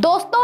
ਦੋਸਤੋ ਇਸ ਸਮੇਂ ਦੀਆਂ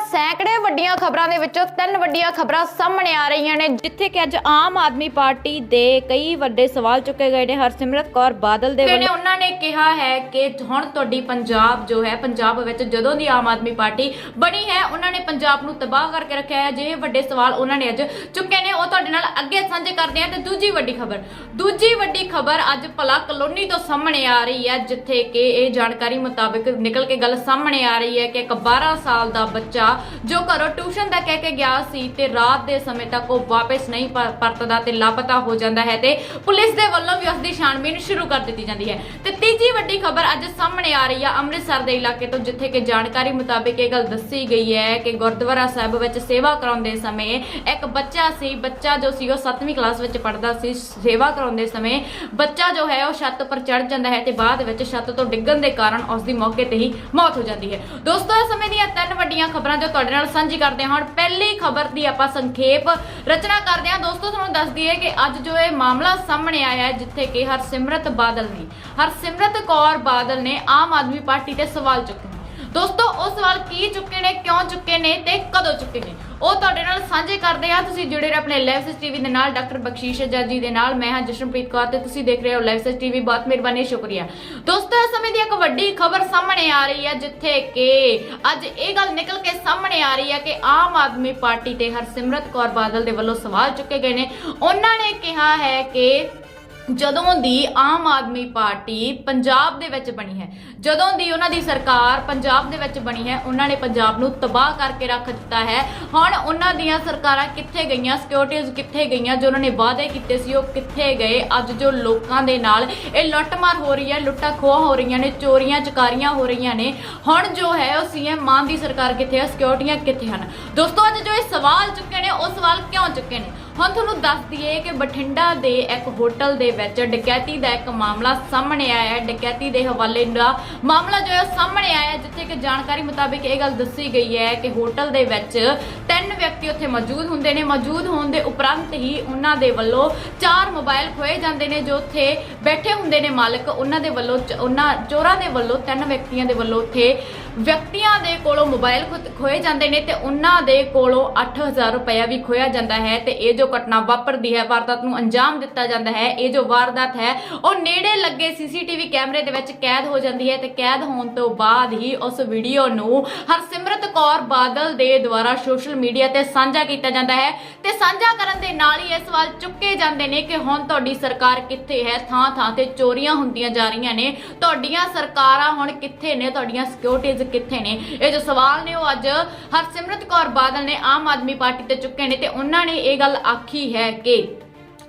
ਸੈਂਕੜੇ ਵੱਡੀਆਂ ਖਬਰਾਂ ਦੇ ਵਿੱਚੋਂ ਤਿੰਨ ਵੱਡੀਆਂ ਖਬਰਾਂ ਸਾਹਮਣੇ ਆ ਰਹੀਆਂ ਨੇ ਜਿੱਥੇ ਕਿ ਅੱਜ ਆਮ ਆਦਮੀ ਪਾਰਟੀ ਦੇ ਕਈ ਵੱਡੇ ਸਵਾਲ ਚੁੱਕੇ ਗਏ ਨੇ। ਹਰਸਿਮਰਤ ਕੌਰ ਬਾਦਲ ਦੇ ਵੱਲੋਂ ਉਹਨਾਂ ਨੇ ਕਿਹਾ ਹੈ ਕਿ ਹੁਣ ਤੁਹਾਡੀ ਪੰਜਾਬ ਜੋ ਹੈ ਪੰਜਾਬ ਵਿੱਚ ਜਦੋਂ ਦੀ ਆਮ ਆਦਮੀ ਪਾਰਟੀ ਬਣੀ ਹੈ ਉਹਨਾਂ ਨੇ ਪੰਜਾਬ ਨੂੰ ਤਬਾਹ ਕਰਕੇ ਰੱਖਿਆ ਹੈ। ਜੇ ਵੱਡੇ ਸਵਾਲ ਉਹਨਾਂ ਨੇ ਅੱਜ ਚੁੱਕੇ ਨੇ ਉਹ ਤੁਹਾਡੇ ਨਾਲ ਅੱਗੇ ਸਾਂਝੇ ਕਰਦੇ ਹਾਂ ਤੇ ਦੂਜੀ ਵੱਡੀ ਖਬਰ ਦੂਜੀ ਵੱਡੀ ਖਬਰ ਅੱਜ ਭਲਾ ਕਲੋਨੀ ਤੋਂ ਸਾਹਮਣੇ ਆ ਰਹੀ ਹੈ ਜਿੱਥੇ ਕਿ ਇਹ ਜਾਣਕਾਰੀ ਮੁਤਾਬਕ ਨਿਕਲ ਕੇ ਗੱਲ ਸਾਹਮਣੇ ਆ ਰਹੀ ਹੈ ਕਿ ਇੱਕ 12 ਸਾਲ ਦਾ ਬੱਚਾ ਜੋ ਘਰੋਂ ਟਿਊਸ਼ਨ ਦਾ ਕਹਿ ਕੇ ਗਿਆ ਸੀ ਤੇ ਰਾਤ ਦੇ ਸਮੇਂ ਤੱਕ ਉਹ ਵਾਪਸ ਨਹੀਂ ਪਰਤਦਾ ਤੇ ਲਾਪਤਾ ਹੋ ਜਾਂਦਾ ਹੈ ਤੇ ਪੁਲਿਸ ਦੇ ਵੱਲੋਂ ਵੀ ਉਸ ਦੀ ਛਾਣਬੀਨ ਸ਼ੁਰੂ ਕਰ ਦਿੱਤੀ ਜਾਂਦੀ ਹੈ। ਤੇ ਤੀਜੀ ਵੱਡੀ ਖਬਰ ਅੱਜ ਸਾਹਮਣੇ ਆ ਰਹੀ ਹੈ ਅੰਮ੍ਰਿਤਸਰ ਦੇ ਇਲਾਕੇ ਤੋਂ, ਜਿੱਥੇ ਕਿ ਜਾਣਕਾਰੀ ਮੁਤਾਬਕ ਇਹ ਗੱਲ ਦੱਸੀ ਗਈ ਹੈ ਕਿ ਗੁਰਦੁਆਰਾ ਸਾਹਿਬ ਵਿੱਚ ਸੇਵਾ ਕਰਾਉਂਦੇ ਸਮੇਂ ਇੱਕ ਬੱਚਾ ਸੀ, ਬੱਚਾ ਜੋ ਸੀ ਉਹ 7ਵੀਂ ਕਲਾਸ ਵਿੱਚ ਪੜ੍ਹਦਾ ਸੀ, ਸੇਵਾ ਕਰਾਉਂਦੇ ਸਮੇਂ ਬੱਚਾ ਜੋ ਹੈ ਉਹ ਛੱਤ ਉੱਪਰ ਚੜ ਜਾਂਦਾ ਹੈ ਤੇ ਬਾਅਦ ਵਿੱਚ ਛੱਤ ਤੋਂ ਡਿੱਗਣ ਦੇ ਕਾਰਨ ਉਸ ਦੀ ਮੌਕੇ ਤੇ ਹੀ ਮੌਤ ਹੋ ਜਾਂਦੀ ਹੈ। ਦੋਸਤੋ, ਇਸ ਸਮੇਂ ਦੀਆਂ ਤਿੰਨ ਵੱਡੀਆਂ ਖਬਰਾਂ ਜੋ ਤੁਹਾਡੇ ਨਾਲ ਸਾਂਝੀ ਕਰਦੇ ਹਾਂ, ਹੁਣ ਪਹਿਲੀ ਖਬਰ ਦੀ ਆਪਾਂ ਸੰਖੇਪ ਰਚਨਾ ਕਰਦੇ ਹਾਂ। ਦੋਸਤੋ, ਤੁਹਾਨੂੰ ਦੱਸ ਦਈਏ ਕਿ ਅੱਜ ਜੋ ਇਹ ਮਾਮਲਾ ਸਾਹਮਣੇ ਆਇਆ ਹੈ, ਜਿੱਥੇ ਕਿ ਹਰਸਿਮਰਤ ਬਾਦਲ ਨੇ, ਹਰਸਿਮਰਤ ਕੌਰ ਬਾਦਲ ਨੇ ਆਮ ਆਦਮੀ ਪਾਰਟੀ ਤੇ ਸਵਾਲ ਚੁੱਕੇ ਦੋਸਤੋ ਉਹ ਸਵਾਲ ਕੀ ਚੁੱਕੇ ਨੇ, ਕਿਉਂ ਚੁੱਕੇ ਨੇ ਤੇ ਕਦੋਂ ਚੁੱਕੇ ਨੇ? ਉਹ ਤੁਹਾਡੇ ਨਾਲ ਸਾਂਝੇ ਕਰਦੇ ਆ ਤੁਸੀਂ ਜੁੜੇ ਰਹੋ ਆਪਣੇ ਲਾਈਵ ਸਿਸ ਟੀਵੀ ਦੇ ਨਾਲ, ਡਾਕਟਰ ਬਖਸ਼ੀਸ਼ ਜਾਜੀ ਦੇ ਨਾਲ। ਮੈਂ ਹਾਂ ਜਸ਼ਨਪ੍ਰੀਤ ਕੌਰ ਤੇ ਤੁਸੀਂ ਦੇਖ ਰਹੇ ਹੋ ਲਾਈਵ ਸਿਸ ਟੀਵੀ ਬਹੁਤ ਮਿਹਰਬਾਨੀ, ਸ਼ੁਕਰੀਆ। ਦੋਸਤੋ, ਇਸ ਸਮੇਂ ਦੀ ਇੱਕ ਵੱਡੀ ਖਬਰ ਸਾਹਮਣੇ ਆ ਰਹੀ ਹੈ, ਜਿੱਥੇ ਕਿ ਅੱਜ ਇਹ ਗੱਲ ਨਿਕਲ ਕੇ ਸਾਹਮਣੇ ਆ ਰਹੀ ਹੈ ਕਿ ਆਮ ਆਦਮੀ ਪਾਰਟੀ ਤੇ ਹਰਸਿਮਰਤ ਕੌਰ ਬਾਦਲ ਦੇ ਵੱਲੋਂ ਸਵਾਲ ਚੁੱਕੇ ਗਏ ਨੇ। ਉਹਨਾਂ ਨੇ ਕਿਹਾ ਹੈ ਕਿ ਜਦੋਂ ਦੀ ਆਮ ਆਦਮੀ ਪਾਰਟੀ ਪੰਜਾਬ ਦੇ ਵਿੱਚ ਬਣੀ ਹੈ, ਜਦੋਂ ਦੀ ਉਹਨਾਂ ਦੀ ਸਰਕਾਰ ਪੰਜਾਬ ਦੇ ਵਿੱਚ ਬਣੀ ਹੈ, ਉਹਨਾਂ ਨੇ ਪੰਜਾਬ ਨੂੰ ਤਬਾਹ ਕਰਕੇ ਰੱਖ ਦਿੱਤਾ ਹੈ। ਹੁਣ ਉਹਨਾਂ ਦੀਆਂ ਸਰਕਾਰਾਂ ਕਿੱਥੇ ਗਈਆਂ ਸਿਕਿਉਰਿਟੀਜ਼ ਕਿੱਥੇ ਗਈਆਂ, ਜੋ ਉਹਨਾਂ ਨੇ ਵਾਅਦੇ ਕੀਤੇ ਸੀ, ਉਹ ਕਿੱਥੇ ਗਏ? ਅੱਜ ਜੋ ਲੋਕਾਂ ਦੇ ਨਾਲ ਇਹ ਲੁੱਟਮਾਰ ਹੋ ਰਹੀ ਹੈ, ਲੁੱਟਾਂ ਖੋਹਾਂ ਹੋ ਰਹੀਆਂ ਨੇ, ਚੋਰੀਆਂ, ਚਕਾਰੀਆਂ ਹੋ ਰਹੀਆਂ ਨੇ। ਹੁਣ ਜੋ ਹੈ, ਉਹ ਸੀਐਮ ਮਾਨ ਦੀ ਸਰਕਾਰ ਕਿੱਥੇ ਹੈ ਸਿਕਿਉਰਿਟੀਆਂ ਕਿੱਥੇ ਹਨ? ਦੋਸਤੋ, ਅੱਜ ਜੋ ਇਹ ਸਵਾਲ ਚੁੱਕੇ ਨੇ, ਉਹ ਸਵਾਲ ਕਿਉਂ ਚੁੱਕੇ ਨੇ? ਹੁਣ ਤੁਹਾਨੂੰ ਦੱਸ ਦਈਏ ਕਿ ਬਠਿੰਡਾ ਦੇ ਇੱਕ ਹੋਟਲ ਦੇ ਵਿੱਚ ਡਕੈਤੀ ਦਾ ਇੱਕ ਮਾਮਲਾ ਸਾਹਮਣੇ ਆਇਆ ਹੈ। ਡਕੈਤੀ ਦੇ ਹਵਾਲੇ ਦਾ ਮਾਮਲਾ ਜੋ ਹੈ ਸਾਹਮਣੇ ਆਇਆ ਜਿੱਥੇ ਕਿ ਜਾਣਕਾਰੀ ਮੁਤਾਬਿਕ ਇਹ ਗੱਲ ਦੱਸੀ ਗਈ ਹੈ ਕਿ ਹੋਟਲ ਦੇ ਵਿੱਚ ਤਿੰਨ ਵਿਅਕਤੀ ਉੱਥੇ ਮੌਜੂਦ ਹੁੰਦੇ ਨੇ। ਮੌਜੂਦ ਹੋਣ ਦੇ ਉਪਰੰਤ ਹੀ ਉਹਨਾਂ ਦੇ ਵੱਲੋਂ ਚਾਰ ਮੋਬਾਈਲ ਖੋਏ ਜਾਂਦੇ ਨੇ, ਜੋ ਉੱਥੇ ਬੈਠੇ ਹੁੰਦੇ ਨੇ ਮਾਲਕ। ਉਹਨਾਂ ਦੇ ਵੱਲੋਂ ਚ- ਉਹਨਾਂ ਚੋਰਾਂ ਦੇ ਵੱਲੋਂ ਤਿੰਨ ਵਿਅਕਤੀਆਂ ਦੇ ਵੱਲੋਂ ਉੱਥੇ ਵਿਅਕਤੀਆਂ ਦੇ ਕੋਲੋਂ ਮੋਬਾਈਲ ਖੋਏ ਜਾਂਦੇ ਨੇ ਤੇ ਉਹਨਾਂ ਦੇ ਕੋਲੋਂ 8000 ਰੁਪਇਆ ਵੀ ਖੋਇਆ ਜਾਂਦਾ ਹੈ ਤੇ ਇਹ ਜੋ ਘਟਨਾ ਵਾਪਰਦੀ ਹੈ, ਵਾਰਦਾਤ ਨੂੰ ਅੰਜਾਮ ਦਿੱਤਾ ਜਾਂਦਾ ਹੈ। ਇਹ ਜੋ ਵਾਰਦਾਤ ਹੈ, ਉਹ ਨੇੜੇ ਲੱਗੇ ਸੀਸੀਟੀਵੀ ਕੈਮਰੇ ਦੇ ਵਿੱਚ ਕੈਦ ਹੋ ਜਾਂਦੀ ਹੈ ਤੇ ਕੈਦ ਹੋਣ ਤੋਂ ਬਾਅਦ ਹੀ ਉਸ ਵੀਡੀਓ ਨੂੰ ਹਰਸਿਮਰਤ ਕੌਰ ਬਾਦਲ ਦੇ ਦੁਆਰਾ ਸੋਸ਼ਲ ਮੀਡੀਆ ਤੇ ਸਾਂਝਾ ਕੀਤਾ ਜਾਂਦਾ ਹੈ ਤੇ ਸਾਂਝਾ ਕਰਨ ਦੇ ਨਾਲ ਹੀ ਇਹ ਸਵਾਲ ਚੁੱਕੇ ਜਾਂਦੇ ਨੇ ਕਿ ਹੁਣ ਤੁਹਾਡੀ ਸਰਕਾਰ ਕਿੱਥੇ ਹੈ? ਥਾਂ ਥਾਂ ਤੇ ਚੋਰੀਆਂ ਹੁੰਦੀਆਂ ਜਾ ਰਹੀਆਂ ਨੇ। ਤੁਹਾਡੀਆਂ ਸਰਕਾਰਾਂ ਹੁਣ ਕਿੱਥੇ ਨੇ? ਤੁਹਾਡੀਆਂ ਸਿਕਿਉਰਿਟੀਜ਼ ਕਿੱਥੇ ਨੇ? ਇਹ ਜੋ ਸਵਾਲ ਨੇ, ਉਹ ਅੱਜ ਹਰਸਿਮਰਤ ਕੌਰ ਬਾਦਲ ਨੇ ਆਮ ਆਦਮੀ ਪਾਰਟੀ ਤੇ ਚੁੱਕੇ ਨੇ ਤੇ ਉਹਨਾਂ ਨੇ ਇਹ ਗੱਲ ਆਖੀ ਹੈ ਕਿ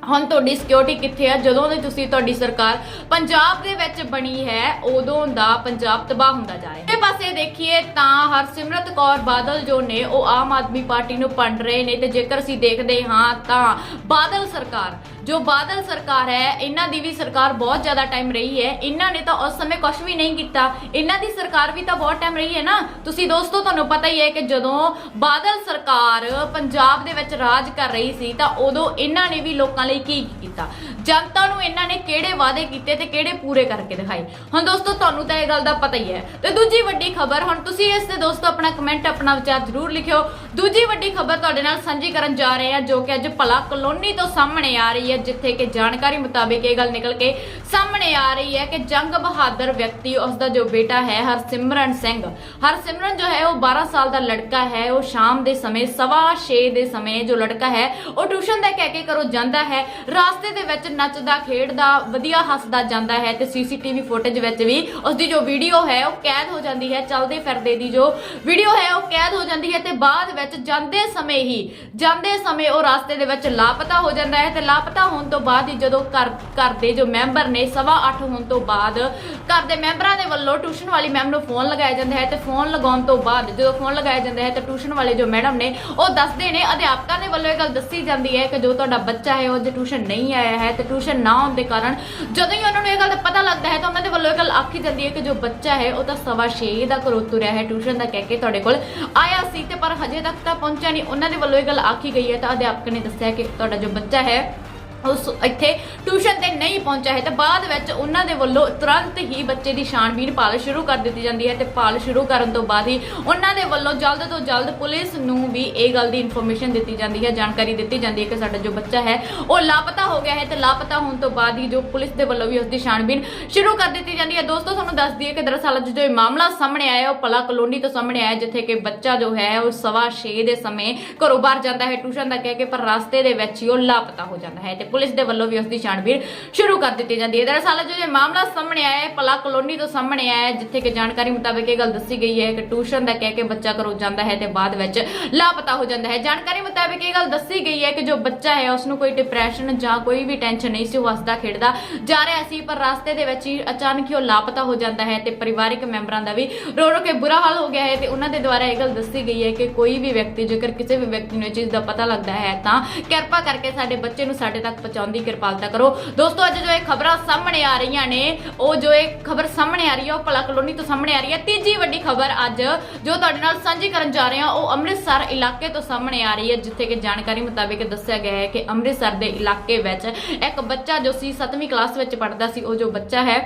ਹੁਣ ਤੁਹਾਡੀ ਸਿਕਿਉਰਿਟੀ ਕਿੱਥੇ ਹੈ ਜਦੋਂ ਦੀ ਤੁਸੀਂ ਤੁਹਾਡੀ ਸਰਕਾਰ ਪੰਜਾਬ ਦੇ ਵਿੱਚ ਬਣੀ ਹੈ, ਉਦੋਂ ਦਾ ਪੰਜਾਬ ਤਬਾਹ ਹੁੰਦਾ ਜਾ ਰਿਹਾ ਹੈ। ਇਹ ਪਾਸੇ ਦੇਖੀਏ ਤਾਂ ਹਰਸਿਮਰਤ ਕੌਰ ਬਾਦਲ ਜੋ ਨੇ, ਉਹ ਆਮ ਆਦਮੀ ਪਾਰਟੀ ਨੂੰ ਪੰਡ ਰਹੇ ਨੇ ਤੇ ਜੇਕਰ ਅਸੀਂ ਦੇਖਦੇ ਹਾਂ ਤਾਂ ਬਾਦਲ ਸਰਕਾਰ, ਜੋ ਬਾਦਲ ਸਰਕਾਰ ਹੈ, ਇਹਨਾਂ ਦੀ ਵੀ ਸਰਕਾਰ ਬਹੁਤ ਜ਼ਿਆਦਾ ਟਾਈਮ ਰਹੀ ਹੈ। ਇਹਨਾਂ ਨੇ ਤਾਂ ਉਸ ਸਮੇਂ ਕੁਝ ਵੀ ਨਹੀਂ ਕੀਤਾ। ਇਹਨਾਂ ਦੀ ਸਰਕਾਰ ਵੀ ਤਾਂ ਬਹੁਤ ਟਾਈਮ ਰਹੀ ਹੈ ਨਾ। ਤੁਸੀਂ ਦੋਸਤੋ, ਤੁਹਾਨੂੰ ਪਤਾ ਹੀ ਹੈ ਕਿ ਜਦੋਂ ਬਾਦਲ ਸਰਕਾਰ ਪੰਜਾਬ ਦੇ ਵਿੱਚ ਰਾਜ ਕਰ ਰਹੀ ਸੀ, ਤਾਂ ਉਦੋਂ ਇਹਨਾਂ ਨੇ ਵੀ ਲੋਕਾਂ ਲਈ ਕੀ ਕੀ ਕੀਤਾ? ਜਨਤਾ ਨੂੰ ਇਹਨਾਂ ਨੇ ਕਿਹੜੇ ਵਾਅਦੇ ਕੀਤੇ ਤੇ ਕਿਹੜੇ ਪੂਰੇ ਕਰਕੇ ਦਿਖਾਏ? ਹੁਣ ਦੋਸਤੋ, ਤੁਹਾਨੂੰ ਤਾਂ ਇਹ ਗੱਲ ਦਾ ਪਤਾ ਹੀ ਹੈ। ਤੇ ਦੂਜੀ ਵੱਡੀ ਖਬਰ, ਹੁਣ ਤੁਸੀਂ ਇਸ ਤੇ ਦੋਸਤੋ ਆਪਣਾ ਕਮੈਂਟ ਆਪਣਾ ਵਿਚਾਰ ਜ਼ਰੂਰ ਲਿਖਿਓ। ਦੂਜੀ ਵੱਡੀ ਖਬਰ ਤੁਹਾਡੇ ਨਾਲ ਸਾਂਝੀ ਕਰਨ ਜਾ ਰਹੇ ਹਾਂ, ਜੋ ਕਿ ਅੱਜ ਭਲਾ ਕਲੋਨੀ ਤੋਂ ਸਾਹਮਣੇ ਆ ਰਹੀ ਹੈ, ਜਿੱਥੇ ਕਿ ਜਾਣਕਾਰੀ ਮੁਤਾਬਿਕ ਇਹ ਗੱਲ ਨਿਕਲ ਕੇ ਸਾਹਮਣੇ ਆ ਰਹੀ ਹੈ ਕਿ ਜੰਗ ਬਹਾਦਰ ਵਿਅਕਤੀ ਉਸ ਦਾ ਜੋ ਬੇਟਾ ਹੈ, ਹਰਸਿਮਰਨ ਸਿੰਘ। ਹਰਸਿਮਰਨ ਜੋ ਹੈ, ਉਹ 12 ਸਾਲ ਦਾ ਲੜਕਾ ਹੈ, ਉਹ ਸ਼ਾਮ ਦੇ ਸਮੇਂ ਸਵਾ ਛੇ ਦੇ ਸਮੇਂ ਜੋ ਲੜਕਾ ਹੈ, ਉਹ ਟਿਊਸ਼ਨ ਦਾ ਕਹਿ ਕੇ ਘਰੋਂ ਜਾਂਦਾ ਹੈ, ਰਾਸਤੇ ਦੇ ਵਿੱਚ ਨੱਚਦਾ, ਖੇਡਦਾ, ਵਧੀਆ ਹੱਸਦਾ ਜਾਂਦਾ ਹੈ ਤੇ ਸੀਸੀਟੀਵੀ ਫੁਟੇਜ ਵਿੱਚ ਵੀ ਉਸ ਦੀ ਜੋ ਵੀਡੀਓ ਹੈ, ਉਹ ਕੈਦ ਹੋ ਜਾਂਦੀ ਹੈ, ਚਲਦੇ ਫਿਰਦੇ ਦੀ ਜੋ ਵੀਡੀਓ ਹੈ, ਉਹ ਕੈਦ ਹੋ ਜਾਂਦੀ ਹੈ ਤੇ ਬਾਅਦ ਵਿੱਚ ਜਾਂਦੇ ਸਮੇਂ ਹੀ, ਜਾਂਦੇ ਸਮੇਂ ਉਹ ਰਸਤੇ ਦੇ ਵਿੱਚ ਲਾਪਤਾ ਹੋ ਜਾਂਦਾ ਹੈ ਤੇ ਲਾਪਤਾ ਹੋਣ ਤੋਂ ਬਾਅਦ ਹੀ ਜਦੋਂ ਘਰ ਘਰ ਦੇ ਜੋ ਮੈਂਬਰ ਨੇ ਸਵਾ ਅੱਠ ਹੋਣ ਤੋਂ ਬਾਅਦ ਘਰ ਦੇ ਮੈਂਬਰਾਂ ਦੇ ਵੱਲੋਂ ਟਿਊਸ਼ਨ ਵਾਲੀ ਮੈਮ ਨੂੰ ਫੋਨ ਲਗਾਇਆ ਜਾਂਦਾ ਹੈ ਤੇ ਫੋਨ ਲਗਾਉਣ ਤੋਂ ਬਾਅਦ ਜਦੋਂ ਫੋਨ ਲਗਾਇਆ ਜਾਂਦਾ ਹੈ ਤਾਂ ਟਿਊਸ਼ਨ ਵਾਲੇ ਜੋ ਮੈਡਮ ਨੇ ਉਹ ਦੱਸਦੇ ਨੇ, ਅਧਿਆਪਕਾਂ ਦੇ ਵੱਲੋਂ ਇਹ ਗੱਲ ਦੱਸੀ ਜਾਂਦੀ ਹੈ ਕਿ ਜੋ ਤੁਹਾਡਾ ਬੱਚਾ ਹੈ ਉਹ ਅੱਜ ਟਿਊਸ਼ਨ ਨਹੀਂ ਆਇਆ ਹੈ ਤੇ ਟਿਊਸ਼ਨ ਨਾ ਆਉਣ ਦੇ ਕਾਰਨ ਜਦੋਂ ਹੀ ਉਹਨਾਂ ਨੂੰ ਇਹ ਗੱਲ ਦਾ ਪਤਾ ਲੱਗਦਾ ਹੈ ਤਾਂ ਉਹਨਾਂ ਦੇ ਵੱਲੋਂ ਇਹ ਗੱਲ ਆਖੀ ਜਾਂਦੀ ਹੈ ਕਿ ਜੋ ਬੱਚਾ ਹੈ ਉਹ ਤਾਂ ਸਵਾ ਛੇ ਦਾ ਘਰੋਂ ਤੁਰਿਆ ਹੈ, ਟਿਊਸ਼ਨ ਦਾ ਕਹਿ ਕੇ ਤੁਹਾਡੇ ਕੋਲ ਆਇਆ ਸੀ ਤੇ ਪਰ ਹਜੇ ਤੱਕ ਤਾਂ ਪਹੁੰਚਿਆ ਨਹੀਂ। ਉਹਨਾਂ ਦੇ ਵੱਲੋਂ ਇਹ ਗੱਲ ਆਖੀ ਗਈ ਹੈ। ਤਾਂ ਅਧਿਆਪਕ ਨੇ ਦੱਸਿਆ ਕਿ ਤੁਹਾਡਾ ਜੋ ਬੱਚਾ ਹੈ ਉਸ ਇੱਥੇ ਟਿਊਸ਼ਨ ਤੇ ਨਹੀਂ ਪਹੁੰਚਿਆ ਹੈ ਤੇ ਬਾਅਦ ਵਿੱਚ ਉਹਨਾਂ ਦੇ ਵੱਲੋਂ ਤੁਰੰਤ ਹੀ ਬੱਚੇ ਦੀ ਛਾਣਬੀਣ ਪਾਲ ਸ਼ੁਰੂ ਕਰ ਦਿੱਤੀ ਜਾਂਦੀ ਹੈ ਤੇ ਪਾਲ ਸ਼ੁਰੂ ਕਰਨ ਤੋਂ ਬਾਅਦ ਹੀ ਉਹਨਾਂ ਦੇ ਵੱਲੋਂ ਜਲਦ ਤੋਂ ਜਲਦ ਪੁਲਿਸ ਨੂੰ ਵੀ ਇਹ ਗੱਲ ਦੀ ਇਨਫੋਰਮੇਸ਼ਨ ਦਿੱਤੀ ਜਾਂਦੀ ਹੈ, ਜਾਣਕਾਰੀ ਦਿੱਤੀ ਜਾਂਦੀ ਹੈ ਕਿ ਸਾਡਾ ਜੋ ਬੱਚਾ ਹੈ, ਉਹ ਲਾਪਤਾ ਹੋ ਗਿਆ ਹੈ ਤੇ ਲਾਪਤਾ ਹੋਣ ਤੋਂ ਬਾਅਦ ਹੀ ਜੋ ਪੁਲਿਸ ਦੇ ਵੱਲੋਂ ਵੀ ਉਸ ਦੀ ਛਾਣਬੀਣ ਸ਼ੁਰੂ ਕਰ ਦਿੱਤੀ ਜਾਂਦੀ ਹੈ। ਦੋਸਤੋ, ਤੁਹਾਨੂੰ ਦੱਸ ਦਈਏ ਕਿ ਦਰਅਸਲ ਅੱਜ ਜੋ ਇਹ ਮਾਮਲਾ ਸਾਹਮਣੇ ਆਇਆ ਉਹ ਪਲਾ ਕਲੋਨੀ ਤੋਂ ਸਾਹਮਣੇ ਆਇਆ ਜਿੱਥੇ ਕਿ ਬੱਚਾ ਜੋ ਹੈ, ਉਹ ਸਵਾ ਛੇ ਦੇ ਸਮੇਂ ਘਰੋਂ ਬਾਹਰ ਜਾਂਦਾ ਹੈ ਟਿਊਸ਼ਨ ਦਾ ਕਹਿ ਕੇ, ਪਰ ਰਸਤੇ ਦੇ ਵਿੱਚ ਹੀ ਉਹ ਲਾਪਤਾ ਹੋ ਜਾਂਦਾ ਹੈ ਤੇ ਪੁਲਿਸ ਦੇ ਵੱਲੋਂ ਵੀ ਉਸ ਦੀ ਛਾਣਬੀਣ ਸ਼ੁਰੂ ਕਰ ਦਿੱਤੀ ਜਾਂਦੀ ਹੈ। ਦਰਅਸਲ ਜੋ ਇਹ ਮਾਮਲਾ ਸਾਹਮਣੇ ਆਇਆ ਹੈ ਪਲਾ ਕਲੋਨੀ ਤੋਂ ਸਾਹਮਣੇ ਆਇਆ ਹੈ, ਜਿੱਥੇ ਕਿ ਜਾਣਕਾਰੀ ਮੁਤਾਬਕ ਇਹ ਗੱਲ ਦੱਸੀ ਗਈ ਹੈ ਕਿ ਟਿਊਸ਼ਨ ਦਾ ਕਹਿ ਕੇ ਬੱਚਾ ਘਰੋਂ ਜਾਂਦਾ ਹੈ ਤੇ ਬਾਅਦ ਵਿੱਚ ਲਾਪਤਾ ਹੋ ਜਾਂਦਾ ਹੈ। ਜਾਣਕਾਰੀ ਮੁਤਾਬਕ ਇਹ ਗੱਲ ਦੱਸੀ ਗਈ ਹੈ ਕਿ ਜੋ ਬੱਚਾ ਹੈ ਉਸ ਨੂੰ ਕੋਈ ਡਿਪਰੈਸ਼ਨ ਜਾਂ ਕੋਈ ਵੀ ਟੈਨਸ਼ਨ ਨਹੀਂ ਸੀ, ਉਹ ਹੱਸਦਾ, ਖੇਡਦਾ ਜਾ ਰਿਹਾ ਸੀ, ਪਰ ਰਸਤੇ ਦੇ ਵਿੱਚ ਹੀ ਅਚਾਨਕ ਹੀ ਉਹ ਲਾਪਤਾ ਹੋ ਜਾਂਦਾ ਹੈ ਤੇ ਪਰਿਵਾਰਕ ਮੈਂਬਰਾਂ ਦਾ ਵੀ ਰੋ ਰੋ ਕੇ ਬੁਰਾ ਹਾਲ ਹੋ ਗਿਆ ਹੈ ਤੇ ਉਹਨਾਂ ਦੇ ਦੁਆਰਾ ਇਹ ਗੱਲ ਦੱਸੀ ਗਈ ਹੈ ਕਿ ਕੋਈ ਵੀ ਵਿਅਕਤੀ, ਜੇਕਰ ਕਿਸੇ ਵੀ ਵਿਅਕਤੀ ਨੂੰ ਇਹ ਚੀਜ਼ ਦਾ ਪਤਾ ਲੱਗਦਾ ਹੈ, ਤਾਂ ਕਿਰਪਾ ਕਰਕੇ ਸਾਡੇ ਬੱਚੇ ਨੂੰ ਸਾਡੇ ਤੱਕ ਪਹੁੰਚਾਉਣ ਦੀ ਕਿਰਪਾਲਤਾ ਕਰੋ। ਦੋਸਤੋ, ਅੱਜ ਜੋ ਇਹ ਖਬਰਾਂ ਸਾਹਮਣੇ ਆ ਰਹੀਆਂ ਨੇ, ਉਹ ਜੋ ਇਹ ਖਬਰ ਸਾਹਮਣੇ ਆ ਰਹੀ ਹੈ, ਉਹ ਭਲਾ ਕਲੋਨੀ ਤੋਂ ਸਾਹਮਣੇ ਆ ਰਹੀ ਹੈ। ਤੀਜੀ ਵੱਡੀ ਖਬਰ ਅੱਜ, ਜੋ ਤੁਹਾਡੇ ਨਾਲ ਸਾਂਝੀ ਕਰਨ ਜਾ ਰਹੇ ਹਾਂ, ਉਹ ਅੰਮ੍ਰਿਤਸਰ ਇਲਾਕੇ ਤੋਂ ਸਾਹਮਣੇ ਆ ਰਹੀ ਹੈ, ਜਿੱਥੇ ਕਿ ਜਾਣਕਾਰੀ ਮੁਤਾਬਿਕ ਦੱਸਿਆ ਗਿਆ ਹੈ ਕਿ ਅੰਮ੍ਰਿਤਸਰ ਦੇ ਇਲਾਕੇ ਵਿੱਚ ਇੱਕ ਬੱਚਾ ਜੋ ਸੀ 7ਵੀਂ ਕਲਾਸ ਵਿੱਚ ਪੜ੍ਹਦਾ ਸੀ, ਉਹ ਜੋ ਬੱਚਾ ਹੈ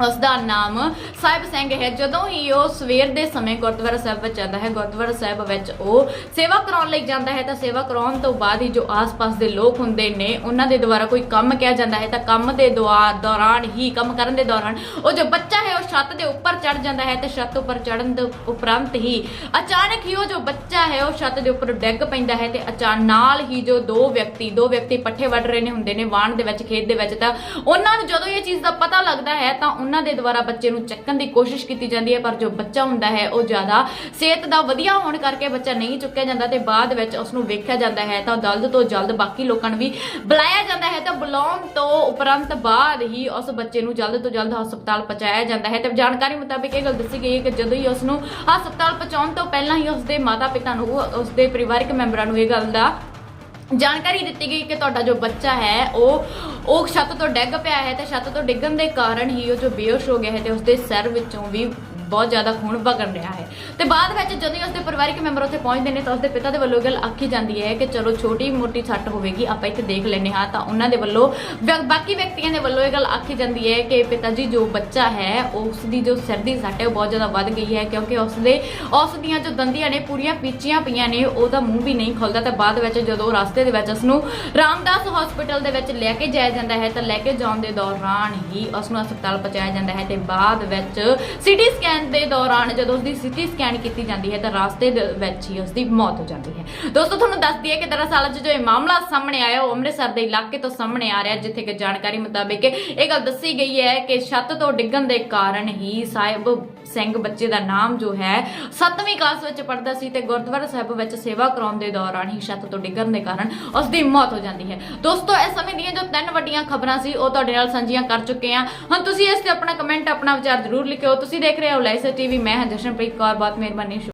ਉਸ ਦਾ ਨਾਮ ਸਾਹਿਬ ਸਿੰਘ ਹੈ। ਜਦੋਂ ਹੀ ਉਹ ਸਵੇਰ ਦੇ ਸਮੇਂ ਗੁਰਦੁਆਰਾ ਸਾਹਿਬ ਵਿੱਚ ਜਾਂਦਾ ਹੈ, ਗੁਰਦੁਆਰਾ ਸਾਹਿਬ ਵਿੱਚ ਉਹ ਸੇਵਾ ਕਰਾਉਣ ਲਈ ਜਾਂਦਾ ਹੈ ਤਾਂ ਸੇਵਾ ਕਰਾਉਣ ਤੋਂ ਬਾਅਦ ਹੀ ਜੋ ਆਸ-ਪਾਸ ਦੇ ਲੋਕ ਹੁੰਦੇ ਨੇ, ਉਹਨਾਂ ਦੇ ਦੁਆਰਾ ਕੋਈ ਕੰਮ ਕਿਹਾ ਜਾਂਦਾ ਹੈ ਤਾਂ ਕੰਮ ਦੇ ਦੌਰਾਨ ਹੀ, ਕੰਮ ਕਰਨ ਦੇ ਦੌਰਾਨ ਉਹ ਜੋ ਬੱਚਾ ਹੈ, ਉਹ ਛੱਤ ਦੇ ਉੱਪਰ ਚੜ ਜਾਂਦਾ ਹੈ ਤੇ ਛੱਤ ਉੱਪਰ ਚੜਨ ਦੇ ਉਪਰੰਤ ਹੀ ਅਚਾਨਕ ਹੀ ਉਹ ਜੋ ਬੱਚਾ ਹੈ, ਉਹ ਛੱਤ ਦੇ ਉੱਪਰ ਡਿੱਗ ਪੈਂਦਾ ਹੈ ਤੇ ਅਚਾਨ, ਨਾਲ ਹੀ ਜੋ ਦੋ ਵਿਅਕਤੀ ਦੋ ਵਿਅਕਤੀ ਪੱਠੇ ਵੱਢ ਰਹੇ ਨੇ ਹੁੰਦੇ ਨੇ ਵਾਣ ਦੇ ਵਿੱਚ, ਖੇਤ ਦੇ ਵਿੱਚ ਤਾਂ ਉਹਨਾਂ ਨੂੰ ਜਦੋਂ ਇਹ ਚੀਜ਼ ਦਾ ਪਤਾ ਲੱਗਦਾ ਹੈ ਤਾਂ ਉਹਨਾਂ ਦੇ ਦੁਆਰਾ ਬੱਚੇ ਨੂੰ ਚੱਕਣ ਦੀ ਕੋਸ਼ਿਸ਼ ਕੀਤੀ ਜਾਂਦੀ ਹੈ, ਪਰ ਜੋ ਬੱਚਾ ਹੁੰਦਾ ਹੈ, ਉਹ ਜ਼ਿਆਦਾ ਸਿਹਤ ਦਾ ਵਧੀਆ ਹੋਣ ਕਰਕੇ ਬੱਚਾ ਨਹੀਂ ਚੁੱਕਿਆ ਜਾਂਦਾ ਤੇ ਬਾਅਦ ਵਿੱਚ ਉਸ ਨੂੰ ਵੇਖਿਆ ਜਾਂਦਾ ਹੈ ਤਾਂ ਜਲਦ ਤੋਂ ਜਲਦ ਬਾਕੀ ਲੋਕਾਂ ਨੂੰ ਵੀ ਬੁਲਾਇਆ ਜਾਂਦਾ ਹੈ ਤਾਂ ਬੁਲਾਉਣ ਤੋਂ ਉਪਰੰਤ ਬਾਅਦ ਹੀ ਉਸ ਬੱਚੇ ਨੂੰ ਜਲਦ ਤੋਂ ਜਲਦ ਹਸਪਤਾਲ ਪਹੁੰਚਾਇਆ ਜਾਂਦਾ ਹੈ। ਤੇ ਜਾਣਕਾਰੀ ਮੁਤਾਬਿਕ ਇਹ ਗੱਲ ਦੱਸੀ ਗਈ ਹੈ ਕਿ ਜਦੋਂ ਹੀ ਉਸ ਨੂੰ ਹਸਪਤਾਲ ਪਹੁੰਚਾਉਣ ਤੋਂ ਪਹਿਲਾਂ ਹੀ ਉਸ ਦੇ ਮਾਤਾ-ਪਿਤਾ ਨੂੰ ਉਸ ਦੇ ਪਰਿਵਾਰਕ ਮੈਂਬਰਾਂ ਨੂੰ ਇਹ ਗੱਲ ਦਾ ਜਾਣਕਾਰੀ ਦਿੱਤੀ ਗਈ ਕਿ ਤੁਹਾਡਾ ਜੋ ਬੱਚਾ ਹੈ, ਉਹ ਉਹ ਛੱਤ ਤੋਂ ਡਿੱਗ ਪਿਆ ਹੈ ਤੇ ਛੱਤ ਤੋਂ ਡਿੱਗਣ ਦੇ ਕਾਰਨ ਹੀ ਉਹ ਜੋ ਬੇਹੋਸ਼ ਹੋ ਗਿਆ ਹੈ ਤੇ ਉਸਦੇ ਸਿਰ ਵਿੱਚੋਂ ਵੀ ਬਹੁਤ ਜ਼ਿਆਦਾ ਖੂਨ ਵਗਣ ਰਿਹਾ ਹੈ। ਤੇ ਬਾਅਦ ਵਿੱਚ ਜਦੋਂ ਹੀ ਉਸਦੇ ਪਰਿਵਾਰਕ ਮੈਂਬਰ ਉੱਥੇ ਪਹੁੰਚਦੇ ਨੇ ਤਾਂ ਉਸਦੇ ਪਿਤਾ ਦੇ ਵੱਲੋਂ ਇਹ ਗੱਲ ਆਖੀ ਜਾਂਦੀ ਹੈ ਕਿ ਚਲੋ ਛੋਟੀ ਮੋਟੀ ਸੱਟ ਹੋਵੇਗੀ, ਆਪਾਂ ਇੱਥੇ ਦੇਖ ਲੈਨੇ ਹਾਂ ਤਾਂ ਉਹਨਾਂ ਦੇ ਵੱਲੋਂ ਬਾਕੀ ਵਿਅਕਤੀਆਂ ਦੇ ਵੱਲੋਂ ਇਹ ਗੱਲ ਆਖੀ ਜਾਂਦੀ ਹੈ ਕਿ ਪਿਤਾ ਜੀ ਜੋ ਬੱਚਾ ਹੈ ਉਸ ਦੀ ਜੋ ਸਿਰ ਦੀ ਸੱਟ ਹੈ, ਉਹ ਬਹੁਤ ਜ਼ਿਆਦਾ ਵੱਧ ਗਈ ਹੈ ਕਿਉਂਕਿ ਉਸਦੇ, ਉਸ ਦੀਆਂ ਜੋ ਦੰਦੀਆਂ ਨੇ ਪੂਰੀਆਂ ਪੀਚੀਆਂ ਪਈਆਂ ਨੇ, ਉਹਦਾ ਮੂੰਹ ਵੀ ਨਹੀਂ ਖੁੱਲਦਾ ਤੇ ਬਾਅਦ ਵਿੱਚ ਜਦੋਂ ਰਸਤੇ ਦੇ ਵਿੱਚ ਉਸ ਨੂੰ ਰਾਮਦਾਸ ਹਸਪੀਟਲ ਦੇ ਵਿੱਚ ਲੈ ਕੇ ਜਾਇਆ ਜਾਂਦਾ ਹੈ ਤਾਂ ਲੈ ਕੇ ਜਾਣ ਦੇ ਦੌਰਾਨ ਹੀ ਉਸ ਨੂੰ ਹਸਪਤਾਲ ਪਹੁੰਚਾਇਆ ਜਾਂਦਾ ਹੈ ਤੇ ਬਾਅਦ ਵਿੱਚ ਸੀਟੀ ਸਕੈਨ ਦੇ ਦੌਰਾਨ ਜਦੋਂ ਉਸਦੀ ਸਿਟੀ ਸਕੈਨ ਕੀਤੀ ਜਾਂਦੀ ਹੈ ਤਾਂ ਰਸਤੇ ਦੇ ਵਿੱਚ ਹੀ ਉਸਦੀ ਮੌਤ ਹੋ ਜਾਂਦੀ ਹੈ। ਦੋਸਤੋ, ਤੁਹਾਨੂੰ ਦੱਸ ਦਈਏ ਕਿ ਦਰਅਸਲ ਅੱਜ ਜੋ ਇਹ ਮਾਮਲਾ ਸਾਹਮਣੇ ਆਇਆ, ਉਹ ਅੰਮ੍ਰਿਤਸਰ ਦੇ ਇਲਾਕੇ ਤੋਂ ਸਾਹਮਣੇ ਆ ਰਿਹਾ ਜਿੱਥੇ ਕਿ ਜਾਣਕਾਰੀ ਮੁਤਾਬਿਕ ਇਹ ਗੱਲ ਦੱਸੀ ਗਈ ਹੈ ਕਿ ਛੱਤ ਤੋਂ ਡਿੱਗਣ ਦੇ ਕਾਰਨ ਹੀ ਸਾਹਿਬ ਸਿੰਘ ਬੱਚੇ ਦਾ ਨਾਮ ਜੋ ਹੈ 7ਵੀਂ ਕਲਾਸ ਵਿੱਚ ਪੜ੍ਹਦਾ ਸੀ ਤੇ ਗੁਰਦੁਆਰਾ ਸਾਹਿਬ ਵਿੱਚ ਸੇਵਾ ਕਰਾਉਣ ਦੇ ਦੌਰਾਨ ਹੀ ਛੱਤ ਤੋਂ ਡਿੱਗਣ ਦੇ ਕਾਰਨ ਉਸ ਦੀ ਮੌਤ ਹੋ ਜਾਂਦੀ ਹੈ। ਦੋਸਤੋ, ਇਸ ਸਮੇਂ ਦੀਆਂ ਜੋ ਤਿੰਨ ਵੱਡੀਆਂ ਖਬਰਾਂ ਸੀ, ਉਹ ਤੁਹਾਡੇ ਨਾਲ ਸਾਂਝੀਆਂ ਕਰ ਚੁੱਕੇ ਆ ਹੁਣ ਤੁਸੀਂ ਇਸ ਤੇ ਆਪਣਾ ਕਮੈਂਟ ਆਪਣਾ ਵਿਚਾਰ ਜ਼ਰੂਰ ਲਿਖਿਓ। ਤੁਸੀਂ ਦੇਖ ਰਹੇ ਹੋ ਲਾਈਸਾ ਟੀਵੀ ਮੈਂ ਹਾਂ ਜਸ਼ਨਪ੍ਰੀਤ ਕੌਰ, ਬਹੁਤ ਮਿਹਰਬਾਨੀ।